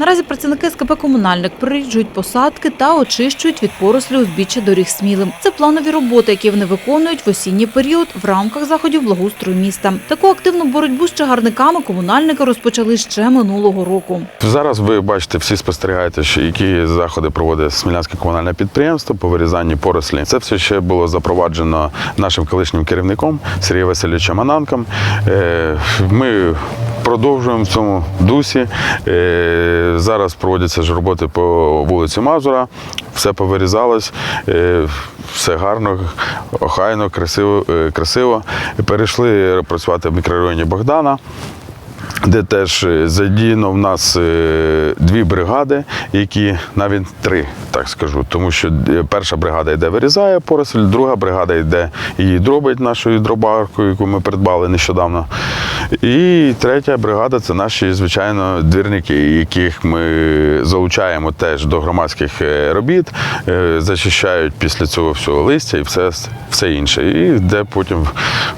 Наразі працівники СКП «Комунальник» приріджують посадки та очищують від порослі узбіччя доріг Сміли. Це планові роботи, які вони виконують в осінній період в рамках заходів благоустрою міста. Таку активну боротьбу з чагарниками комунальники розпочали ще минулого року. Зараз ви бачите, всі спостерігаєте, що які заходи проводить Смілянське комунальне підприємство по вирізанні порослі. Це все ще було запроваджено нашим колишнім керівником Сергієм Васильовичем Ананком. Е, Ми продовжуємо в цьому дусі. Е, Зараз проводяться ж роботи по вулиці Мазура. Все повирізалось, е, все гарно, охайно, красиво. е, красиво. Перейшли працювати в мікрорайоні Богдана де теж е, задіяно в нас е, дві бригади, які навіть три, так скажу, тому що е, перша бригада йде вирізає поросль, друга бригада йде її дробить нашою дробаркою, яку ми придбали нещодавно. І третя бригада це наші, звичайно, двірники, яких ми залучаємо теж до громадських робіт, зачищають після цього всього листя і все, все інше. І де потім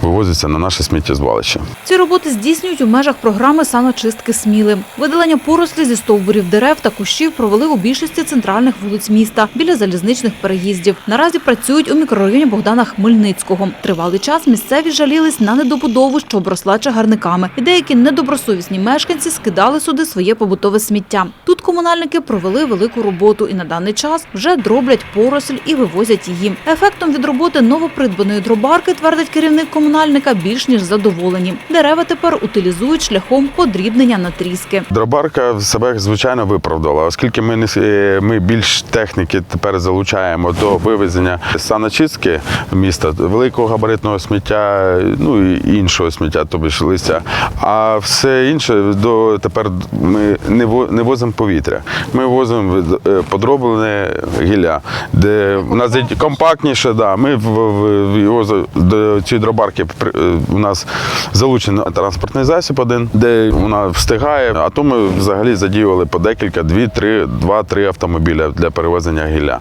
вивозиться на наше сміттєзвалище. Ці роботи здійснюють у межах програми саночистки Сміли. Видалення порослі зі стовбурів дерев та кущів провели у більшості центральних вулиць міста біля залізничних переїздів. Наразі працюють у мікрорайоні Богдана Хмельницького. Тривалий час місцеві жалілись на недобудову, що обросла чагарниками. І деякі недобросовісні мешканці скидали сюди своє побутове сміття. Тут комунальники провели велику роботу і на даний час вже дроблять поросль і вивозять її. Ефектом від роботи новопридбаної дробарки, твердить керівник комунальника, більш ніж задоволені. Дерева тепер утилізують шляхом подрібнення на тріски. Дробарка себе звичайно виправдала, оскільки ми не е, ми більш техніки тепер залучаємо до вивезення саночистки міста великого габаритного сміття, ну і іншого сміття, тобто ж листя. А все інше до тепер ми не не возимо повітря. Ми возимо е, подроблене гілля, де у нас компактніше. Да, ми в, в, в його до цієї дробарки е, у нас залучений транспортний засіб один, де вона встигає. А то ми взагалі задіювали по декілька, дві, три, два-три автомобіля для перевезення гілля.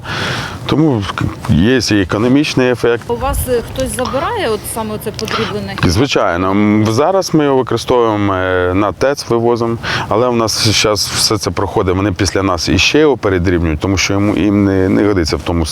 Тому є і економічний ефект. У вас хтось забирає от саме це подріблене? Звичайно, зараз ми його використовуємо е, на ТЕЦ, вивозимо, але у нас зараз все це проходить. Вони після нас іще його передрібнюють, тому що йому їм не, не годиться в тому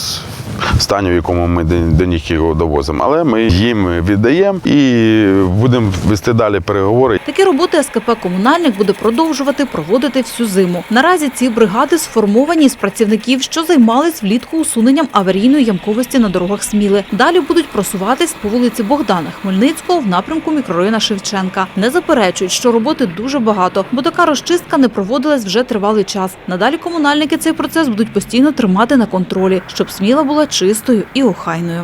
стані, в якому ми до, них його довозимо. Але ми їм віддаємо і будемо вести далі переговори. Такі роботи СКП «Комунальник» буде продовжувати проводити всю зиму. Наразі ці бригади сформовані з працівників, що займались влітку усуненням аварійної ямковості на дорогах Сміли. Далі будуть просуватись по вулиці Богдана Хмельницького в напрямку мікрорайона Шевченка. Не заперечують, що роботи дуже багато, бо така розчистка не проводилась вже тривалий час. Надалі комунальники цей процес будуть постійно тримати на контролі, щоб Сміла була чистою і охайною.